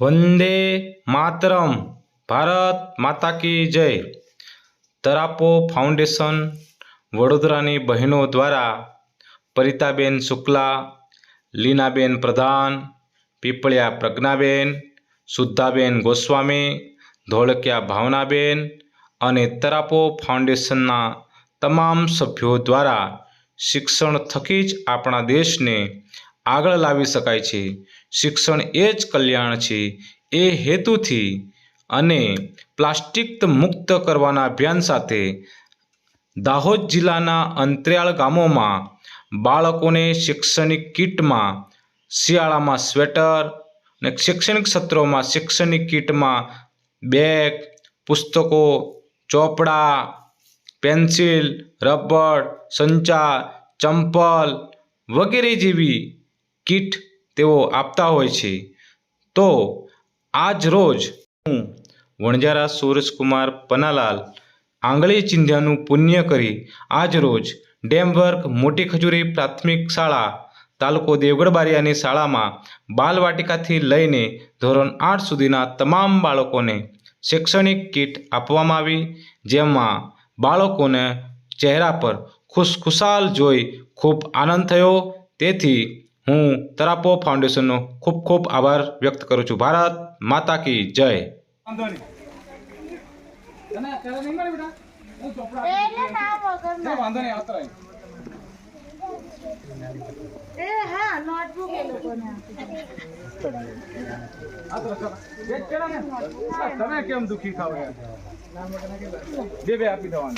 વંદે માતરમ. ભારત માતા કી જય. તરાપો ફાઉન્ડેશન વડોદરાની બહેનો દ્વારા પરિતાબેન શુક્લા, લીનાબેન પ્રધાન, પીપળિયા પ્રજ્ઞાબેન શુદ્ધાબેન ગોસ્વામી, ધોળકિયા ભાવનાબેન અને તરાપો ફાઉન્ડેશનના તમામ સભ્યો દ્વારા શિક્ષણ થકી જ આપણા દેશને આગળ લાવી શકાય છે. શિક્ષણ એ જ કલ્યાણ છે. એ હેતુથી અને પ્લાસ્ટિક મુક્ત કરવાના અભિયાન સાથે દાહોદ જિલ્લાના અંતરિયાળ ગામોમાં બાળકોને શૈક્ષણિક કીટમાં, શિયાળામાં સ્વેટર અને શૈક્ષણિક સત્રોમાં શૈક્ષણિક કીટમાં બેગ, પુસ્તકો, ચોપડા, પેન્સિલ, રબર સંચા ચંપલ વગેરે જેવી કીટ તેઓ આપતા હોય છે. તો આજ રોજ હું વણજારા સુરેશકુમાર પનાલાલ આંગળી ચિંધ્યાનું પુણ્ય કરી આજ રોજ ડેમવર્ક મોટી ખજૂરી પ્રાથમિક શાળા તાલુકો દેવગઢ બારિયાની શાળામાં બાલવાટિકાથી લઈને ધોરણ આઠ સુધીના તમામ બાળકોને શૈક્ષણિક કીટ આપવામાં આવી, જેમાં બાળકોને ચહેરા પર ખુશખુશાલ જોઈ ખૂબ આનંદ થયો. તેથી હું તરાપો ફાઉન્ડેશનનો ખૂબ ખૂબ આભાર વ્યક્ત કરું છું. ભારત માતા કી જય. વાંધો નહીં. આવતો એ હા નોટબુક એ લોકોને આપી તમે કેમ દુખી થાવ બે બે આપી દેવાનું.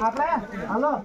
આપડે હાલો.